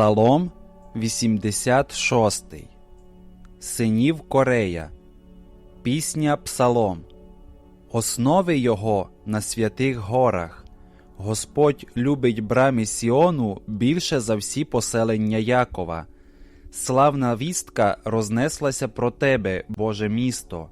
Псалом 86 Синів Корея Пісня Псалом Основи його на святих горах. Господь любить брамі Сіону більше за всі поселення Якова. Славна вістка рознеслася про тебе, Боже місто.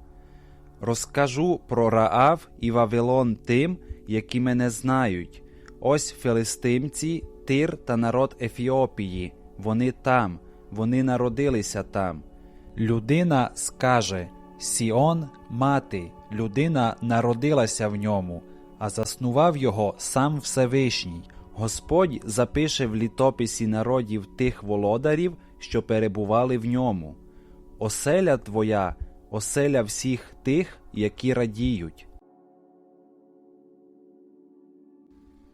Розкажу про Раав і Вавилон тим, які мене знають. Ось филистимці, Тир та народ Ефіопії. Вони там, вони народилися там. Людина скаже Сіон мати, людина народилася в ньому, а заснував його сам Всевишній. Господь запише в літописі народів тих володарів, що перебували в ньому. Оселя твоя, оселя всіх тих, які радіють.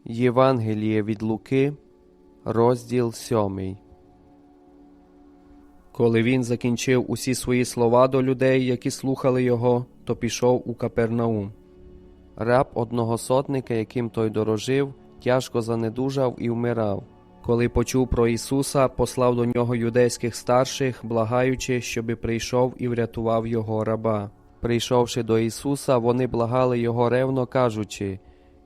Євангеліє від Луки, розділ сьомий. Коли він закінчив усі свої слова до людей, які слухали його, то пішов у Капернаум. Раб одного сотника, яким той дорожив, тяжко занедужав і вмирав. Коли почув про Ісуса, послав до нього юдейських старших, благаючи, щоби прийшов і врятував його раба. Прийшовши до Ісуса, вони благали його ревно, кажучи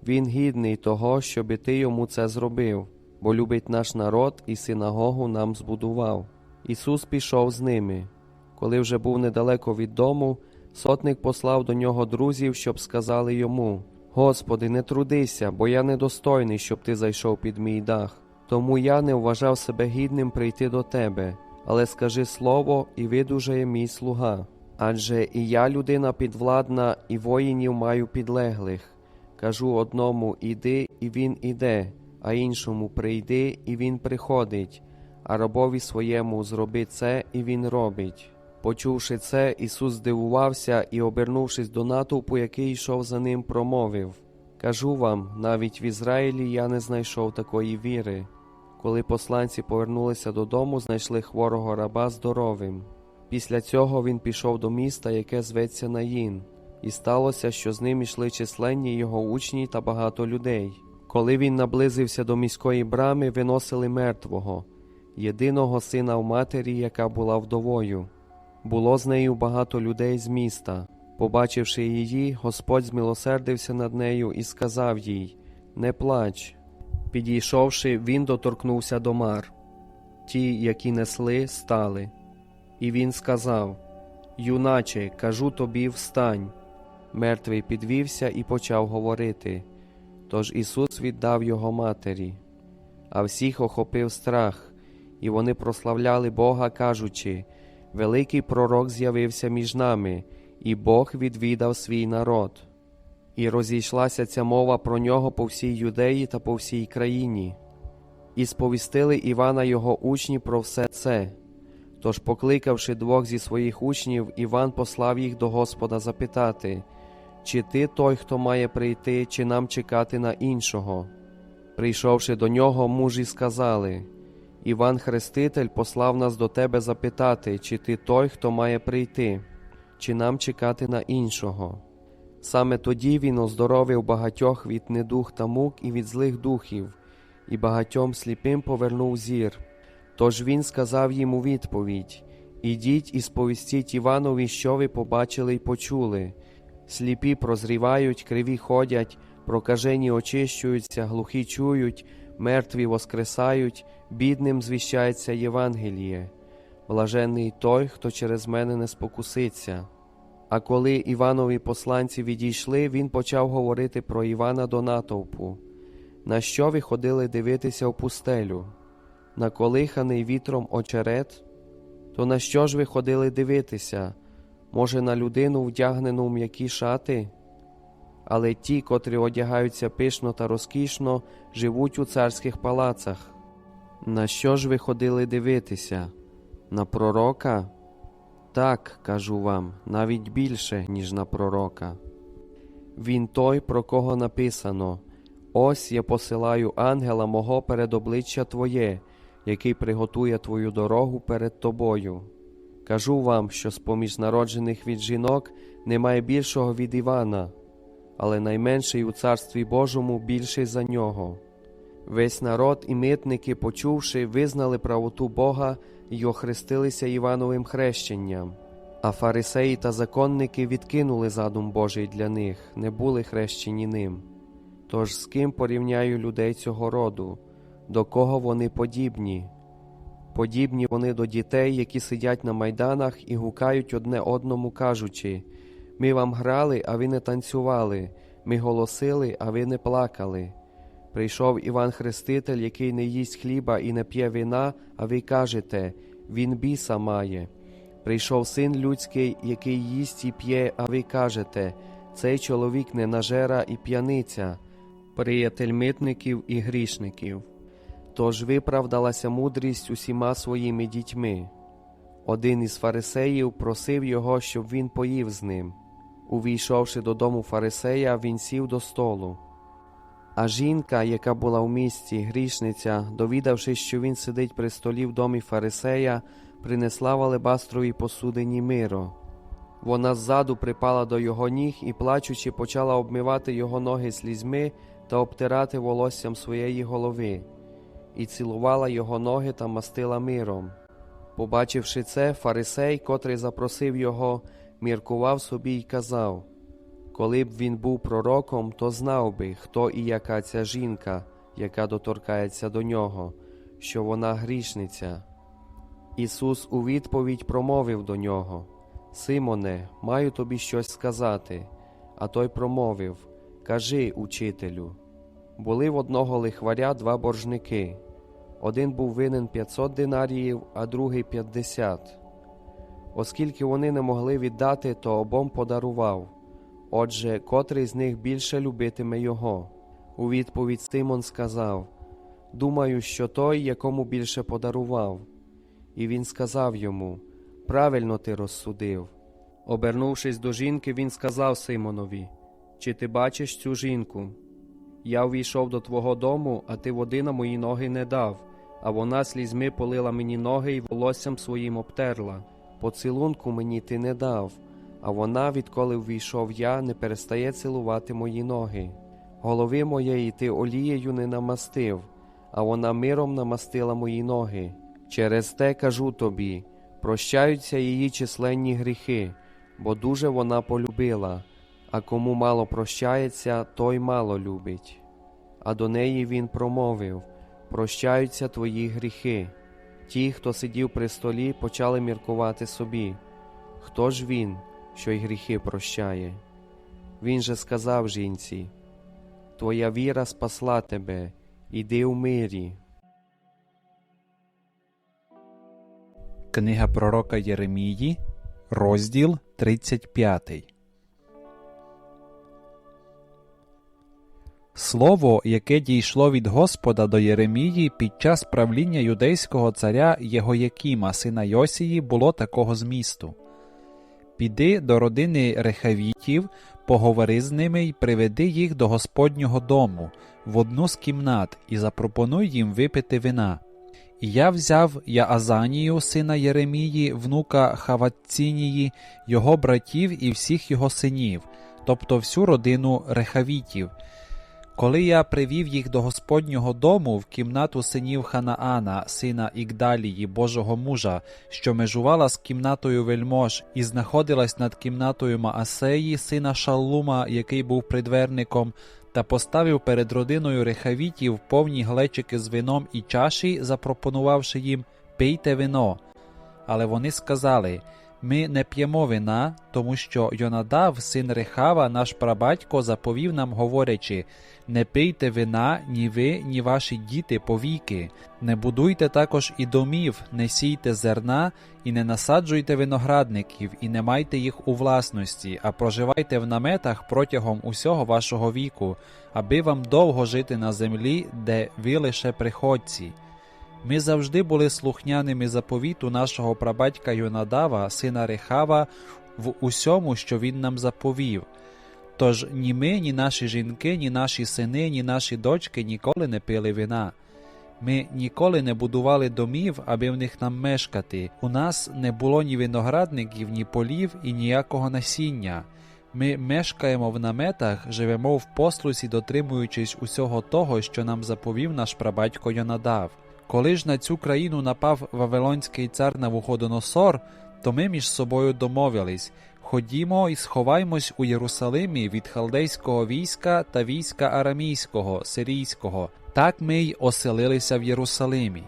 Він гідний того, щоби ти йому це зробив, бо любить наш народ і синагогу нам збудував. Ісус пішов з ними. Коли вже був недалеко від дому, сотник послав до нього друзів, щоб сказали йому: Господи, не трудися, бо я недостойний, щоб ти зайшов під мій дах. Тому я не вважав себе гідним прийти до тебе, але скажи слово, і видужає мій слуга. Адже і я людина підвладна, і воїнів маю підлеглих. Кажу одному іди, і він іде, а іншому прийди, і він приходить, а рабові своєму зроби це, і він робить. Почувши це, Ісус здивувався і, обернувшись до натовпу, який йшов за ним, промовив Кажу вам, навіть в Ізраїлі я не знайшов такої віри. Коли посланці повернулися додому, знайшли хворого раба здоровим. Після цього він пішов до міста, яке зветься Наїн, і сталося, що з ним ішли численні його учні та багато людей. Коли він наблизився до міської брами, виносили мертвого, єдиного сина в матері, яка була вдовою. Було з нею багато людей з міста. Побачивши її, Господь змилосердився над нею і сказав їй: Не плач. Підійшовши, він доторкнувся до мар. Ті, які несли, стали. І він сказав: Юначе, кажу тобі, встань. Мертвий підвівся і почав говорити. Тож Ісус віддав його матері, а всіх охопив страх, і вони прославляли Бога, кажучи: Великий пророк з'явився між нами, і Бог відвідав свій народ. І розійшлася ця мова про нього по всій юдеї та по всій країні, і сповістили Івана його учні про все це. Тож, покликавши двох зі своїх учнів, Іван послав їх до Господа запитати, чи ти той, хто має прийти, чи нам чекати на іншого. Прийшовши до нього, мужі сказали Іван Хреститель послав нас до тебе запитати, чи ти той, хто має прийти, чи нам чекати на іншого. Саме тоді він оздоровив багатьох від недух та мук і від злих духів, і багатьом сліпим повернув зір. Тож він сказав їм у відповідь Ідіть і сповістіть Іванові, що ви побачили й почули. Сліпі прозрівають, криві ходять, прокажені очищуються, глухі чують, мертві воскресають, бідним звіщається Євангеліє. Блаженний той, хто через мене не спокуситься. А коли Іванові посланці відійшли, він почав говорити про Івана до натовпу. На що ви ходили дивитися в пустелю? На колиханий вітром очерет? То на що ж ви ходили дивитися? Може, на людину, вдягнену м'які шати? Але ті, котрі одягаються пишно та розкішно, живуть у царських палацах. На що ж ви ходили дивитися? На пророка? Так, кажу вам, навіть більше, ніж на пророка. Він той, про кого написано: Ось я посилаю ангела мого перед обличчя Твоє, який приготує Твою дорогу перед тобою. Кажу вам, що з поміж народжених від жінок немає більшого від Івана, але найменший у Царстві Божому більший за нього. Весь народ і митники, почувши, визнали правоту Бога й охрестилися Івановим хрещенням. А фарисеї та законники відкинули задум Божий для них, не були хрещені ним. Тож з ким порівняю людей цього роду, до кого вони подібні? Подібні вони до дітей, які сидять на майданах і гукають одне одному, кажучи: Ми вам грали, а ви не танцювали, ми голосили, а ви не плакали. Прийшов Іван Хреститель, який не їсть хліба і не п'є вина, а ви кажете, він біса має. Прийшов син людський, який їсть і п'є, а ви кажете, цей чоловік не нажера і п'яниця, приятель митників і грішників. Тож виправдалася мудрість усіма своїми дітьми. Один із фарисеїв просив його, щоб він поїв з ним. Увійшовши додому фарисея, він сів до столу. А жінка, яка була в місті, грішниця, довідавшись, що він сидить при столі в домі фарисея, принесла в алебастровій посудині миро. Вона ззаду припала до його ніг і, плачучи, почала обмивати його ноги слізьми та обтирати волоссям своєї голови, і цілувала його ноги та мастила миром. Побачивши це, фарисей, котрий запросив його, міркував собі й казав коли б він був пророком, то знав би, хто і яка ця жінка, яка доторкається до нього, що вона грішниця. Ісус у відповідь промовив до нього Симоне, маю тобі щось сказати. А той промовив Кажи, учителю. Були в одного лихваря два боржники. Один був винен 500 динаріїв, а другий 50. Оскільки вони не могли віддати, то обом подарував. Отже, котрий з них більше любитиме його? У відповідь Симон сказав Думаю, що той, якому більше подарував. І він сказав йому Правильно ти розсудив. Обернувшись до жінки, він сказав Симонові Чи ти бачиш цю жінку? Я увійшов до твого дому, а ти води на мої ноги не дав, а вона слізьми полила мені ноги і волоссям своїм обтерла. Поцілунку мені ти не дав, а вона, відколи ввійшов я, не перестає цілувати мої ноги. Голови моєї ти олією не намастив, а вона миром намастила мої ноги. Через те кажу тобі прощаються її численні гріхи, бо дуже вона полюбила, а кому мало прощається, той мало любить. А до неї він промовив Прощаються твої гріхи. Ті, хто сидів при столі, почали міркувати собі. Хто ж він, що й гріхи прощає? Він же сказав жінці Твоя віра спасла тебе, іди в мирі. Книга пророка Єремії, розділ 35. Слово, яке дійшло від Господа до Єремії під час правління юдейського царя Єгоякіма, сина Йосії, було такого змісту. Піди до родини рехавітів, поговори з ними й приведи їх до Господнього дому в одну з кімнат і запропонуй їм випити вина. І я взяв Яазанію, сина Єремії, внука Хавацінії, його братів і всіх його синів, тобто всю родину рехавітів. Коли я привів їх до Господнього дому в кімнату синів Ханаана, сина Ігдалії, Божого мужа, що межувала з кімнатою вельмож і знаходилась над кімнатою Маасеї, сина Шаллума, який був придверником, та поставив перед родиною рехавітів повні глечики з вином і чаші, запропонувавши їм пийте вино. Але вони сказали ми не п'ємо вина, тому що Йонадав, син Рехава, наш прабатько, заповів нам, говорячи не пийте вина ні ви, ні ваші діти повіки, не будуйте також і домів, не сійте зерна, і не насаджуйте виноградників, і не майте їх у власності, а проживайте в наметах протягом усього вашого віку, аби вам довго жити на землі, де ви лише приходці. Ми завжди були слухняними заповіту нашого прабатька Йонадава, сина Рехава, в усьому, що він нам заповів. Тож ні ми, ні наші жінки, ні наші сини, ні наші дочки ніколи не пили вина. Ми ніколи не будували домів, аби в них нам мешкати. У нас не було ні виноградників, ні полів і ніякого насіння. Ми мешкаємо в наметах, живемо в послусі, дотримуючись усього того, що нам заповів наш прабатько Йонадав. Коли ж на цю країну напав Вавилонський цар Навуходоносор, то ми між собою домовились ходімо і сховаймось у Єрусалимі від халдейського війська та війська арамійського, сирійського. Так ми й оселилися в Єрусалимі.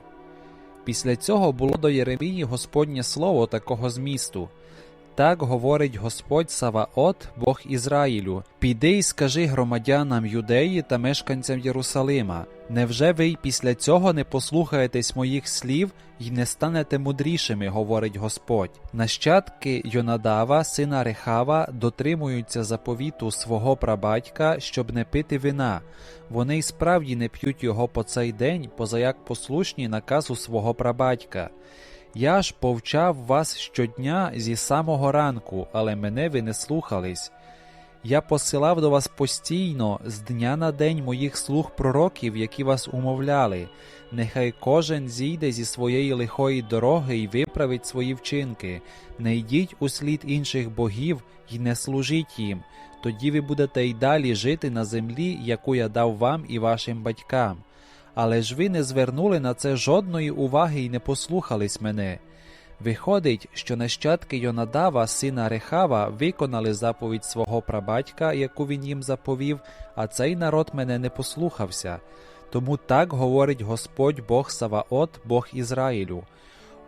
Після цього було до Єремії Господнє слово такого змісту. Так говорить Господь Саваот, Бог Ізраїлю: Піди й скажи громадянам Юдеї та мешканцям Єрусалима. Невже ви й після цього не послухаєтесь моїх слів й не станете мудрішими, говорить Господь. Нащадки Йонадава, сина Рехава, дотримуються заповіту свого прабатька, щоб не пити вина. Вони й справді не п'ють його по цей день, позаяк послушні наказу свого прабатька. Я ж повчав вас щодня зі самого ранку, але мене ви не слухались. Я посилав до вас постійно з дня на день моїх слуг пророків, які вас умовляли. Нехай кожен зійде зі своєї лихої дороги і виправить свої вчинки. Не йдіть у слід інших богів і не служіть їм. Тоді ви будете й далі жити на землі, яку я дав вам і вашим батькам. Але ж ви не звернули на це жодної уваги і не послухались мене. Виходить, що нащадки Йонадава, сина Рехава, виконали заповідь свого прабатька, яку він їм заповів, а цей народ мене не послухався. Тому так говорить Господь Бог Саваот, Бог Ізраїлю.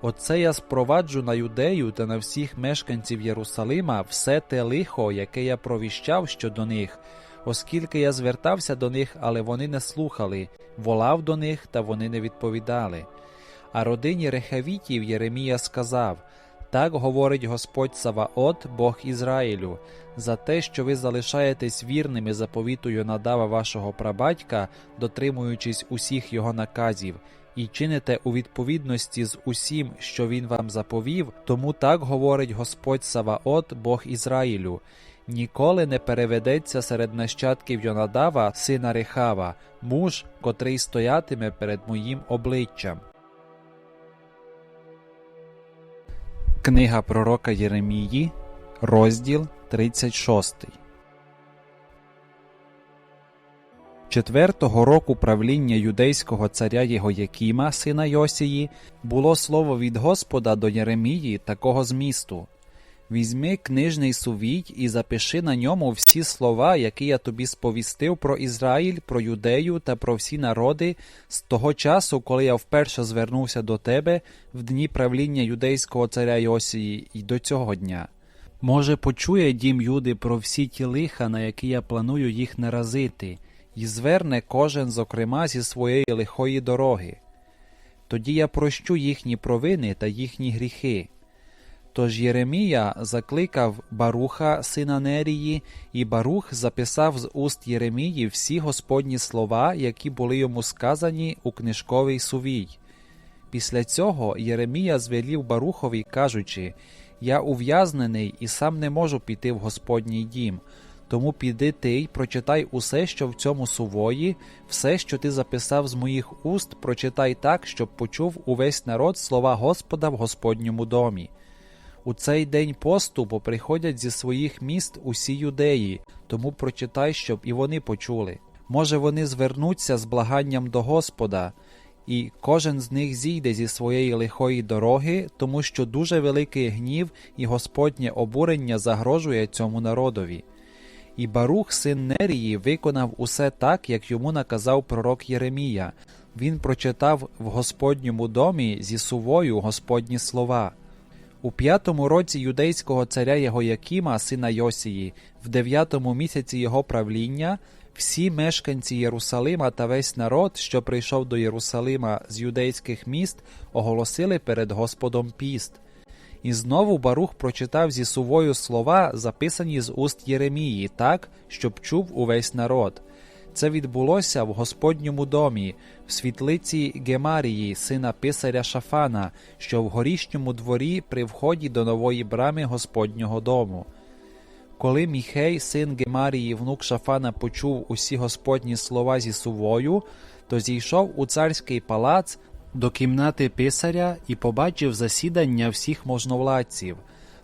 Оце я спроваджу на юдею та на всіх мешканців Єрусалима все те лихо, яке я провіщав щодо них, оскільки я звертався до них, але вони не слухали, волав до них, та вони не відповідали. А родині Рехавітів Єремія сказав: Так говорить Господь Саваот, Бог Ізраїлю, за те, що ви залишаєтесь вірними заповіту Йонадава вашого прабатька, дотримуючись усіх його наказів, і чините у відповідності з усім, що він вам заповів, тому так говорить Господь Саваот, Бог Ізраїлю. Ніколи не переведеться серед нащадків Йонадава, сина Рехава, муж, котрий стоятиме перед моїм обличчям. Книга пророка Єремії, розділ 36. Четвертого року правління юдейського царя Єгоякіма, сина Йосії, було слово від Господа до Єремії такого змісту. Візьми книжний сувій і запиши на ньому всі слова, які я тобі сповістив про Ізраїль, про юдею та про всі народи з того часу, коли я вперше звернувся до тебе в дні правління юдейського царя Йосії, і до цього дня. Може, почує дім Юди про всі ті лиха, на які я планую їх наразити, і зверне кожен, зокрема, зі своєї лихої дороги. Тоді я прощу їхні провини та їхні гріхи. Тож Єремія закликав Баруха, сина Нерії, і Барух записав з уст Єремії всі Господні слова, які були йому сказані у книжковий сувій. Після цього Єремія звелів Барухові, кажучи: Я ув'язнений і сам не можу піти в Господній дім. Тому піди ти й прочитай усе, що в цьому сувої, все, що ти записав з моїх уст, прочитай так, щоб почув увесь народ слова Господа в Господньому домі. У цей день посту поприходять зі своїх міст усі юдеї, тому прочитай, щоб і вони почули. Може, вони звернуться з благанням до Господа, і кожен з них зійде зі своєї лихої дороги, тому що дуже великий гнів і Господнє обурення загрожує цьому народові. І Барух, син Нерії, виконав усе так, як йому наказав пророк Єремія. Він прочитав в Господньому домі зі сувою Господні слова. У п'ятому році юдейського царя Єгоякіма, сина Йосії, в дев'ятому місяці його правління, всі мешканці Єрусалима та весь народ, що прийшов до Єрусалима з юдейських міст, оголосили перед Господом піст. І знову Барух прочитав зі сувою слова, записані з уст Єремії, так, щоб чув увесь народ. Це відбулося в Господньому домі, в світлиці Гемарії, сина писаря Шафана, що в горішньому дворі при вході до нової брами Господнього дому. Коли Міхей, син Гемарії, внук Шафана, почув усі Господні слова зі сувою, то зійшов у царський палац до кімнати писаря і побачив засідання всіх можновладців.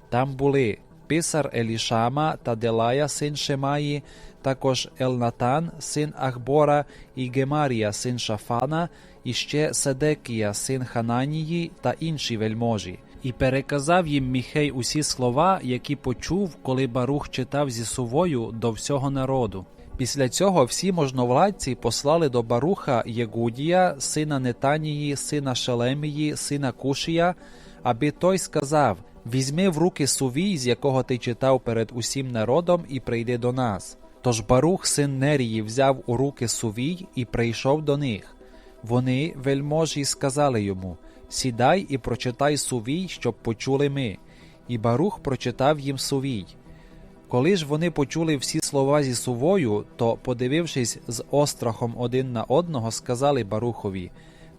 Там були писар Елішама та Делая, син Шемаї, також Елнатан, син Ахбора, і Гемарія, син Шафана, і ще Седекія, син Хананії та інші вельможі. І переказав їм Міхей усі слова, які почув, коли Барух читав зі сувою до всього народу. Після цього всі можновладці послали до Баруха Єгудія, сина Нетанії, сина Шелемії, сина Кушія, аби той сказав: Візьми в руки сувій, з якого ти читав перед усім народом, і прийди до нас. Тож Барух, син Нерії, взяв у руки сувій і прийшов до них. Вони, вельможі, сказали йому: Сідай і прочитай сувій, щоб почули ми. І Барух прочитав їм сувій. Коли ж вони почули всі слова зі сувою, то, подивившись з острахом один на одного, сказали Барухові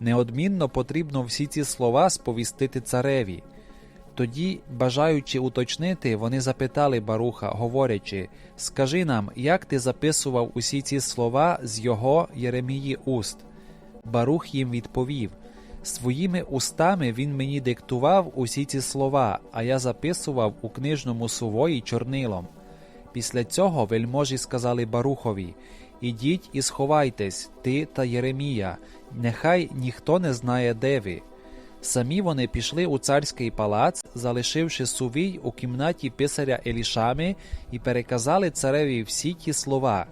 неодмінно потрібно всі ці слова сповістити цареві. Тоді, бажаючи уточнити, вони запитали Баруха, говорячи Скажи нам, як ти записував усі ці слова з його Єремії уст? Барух їм відповів Своїми устами він мені диктував усі ці слова, а я записував у книжному сувої чорнилом. Після цього вельможі сказали Барухові Ідіть і сховайтесь, ти та Єремія, нехай ніхто не знає, де ви. Самі вони пішли у царський палац, залишивши сувій у кімнаті писаря Елішами, і переказали цареві всі ті слова.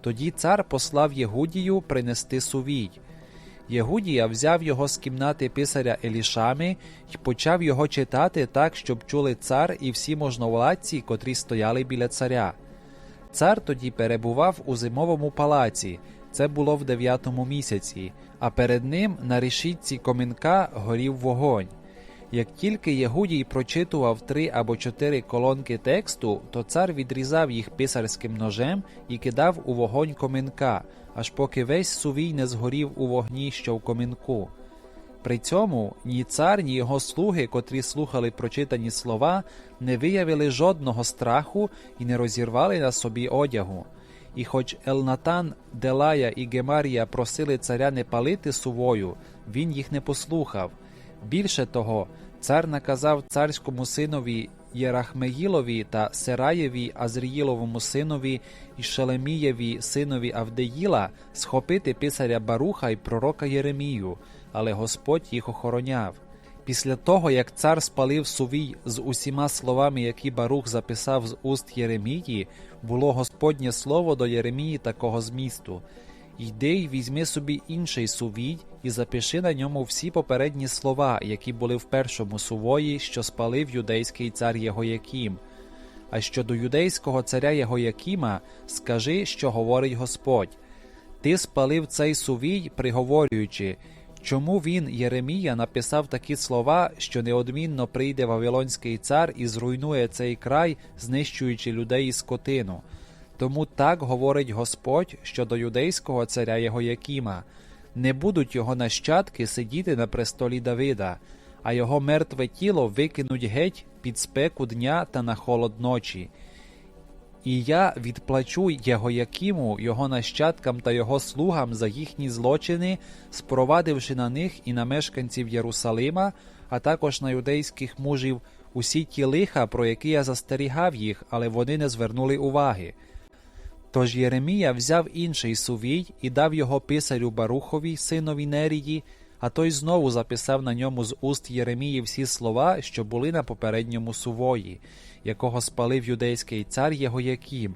Тоді цар послав Єгудію принести сувій. Єгудія взяв його з кімнати писаря Елішами і почав його читати так, щоб чули цар і всі можновладці, котрі стояли біля царя. Цар тоді перебував у зимовому палаці, це було в дев'ятому місяці, а перед ним на решітці комінка горів вогонь. Як тільки Єгудій прочитував три або чотири колонки тексту, то цар відрізав їх писарським ножем і кидав у вогонь комінка, аж поки весь сувій не згорів у вогні, що в комінку. При цьому ні цар, ні його слуги, котрі слухали прочитані слова, не виявили жодного страху і не розірвали на собі одягу. І хоч Елнатан, Делая і Гемарія просили царя не палити сувою, він їх не послухав. Більше того, цар наказав царському синові Єрахмеїлові та Сераєві Азріїловому синові і Шелемієві синові Авдеїла схопити писаря Баруха й пророка Єремію, але Господь їх охороняв. Після того, як цар спалив сувій з усіма словами, які Барух записав з уст Єремії, було Господнє слово до Єремії такого змісту. Йди й візьми собі інший сувій і запиши на ньому всі попередні слова, які були в першому сувої, що спалив юдейський цар Єгоякім. А щодо юдейського царя Єгоякіма, скажи, що говорить Господь. Ти спалив цей сувій, приговорюючи, чому він, Єремія, написав такі слова, що неодмінно прийде Вавилонський цар і зруйнує цей край, знищуючи людей і скотину. Тому так говорить Господь щодо юдейського царя Єгоякіма. Не будуть його нащадки сидіти на престолі Давида, а його мертве тіло викинуть геть під спеку дня та на холод ночі. І я відплачу Єгоякіму, його нащадкам та його слугам за їхні злочини, спровадивши на них і на мешканців Єрусалима, а також на юдейських мужів усі ті лиха, про які я застерігав їх, але вони не звернули уваги. Тож Єремія взяв інший сувій і дав його писарю Барухові, синові Нерії, а той знову записав на ньому з уст Єремії всі слова, що були на попередньому сувої, якого спалив юдейський цар Єгоякім.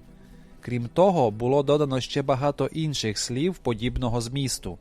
Крім того, було додано ще багато інших слів подібного змісту.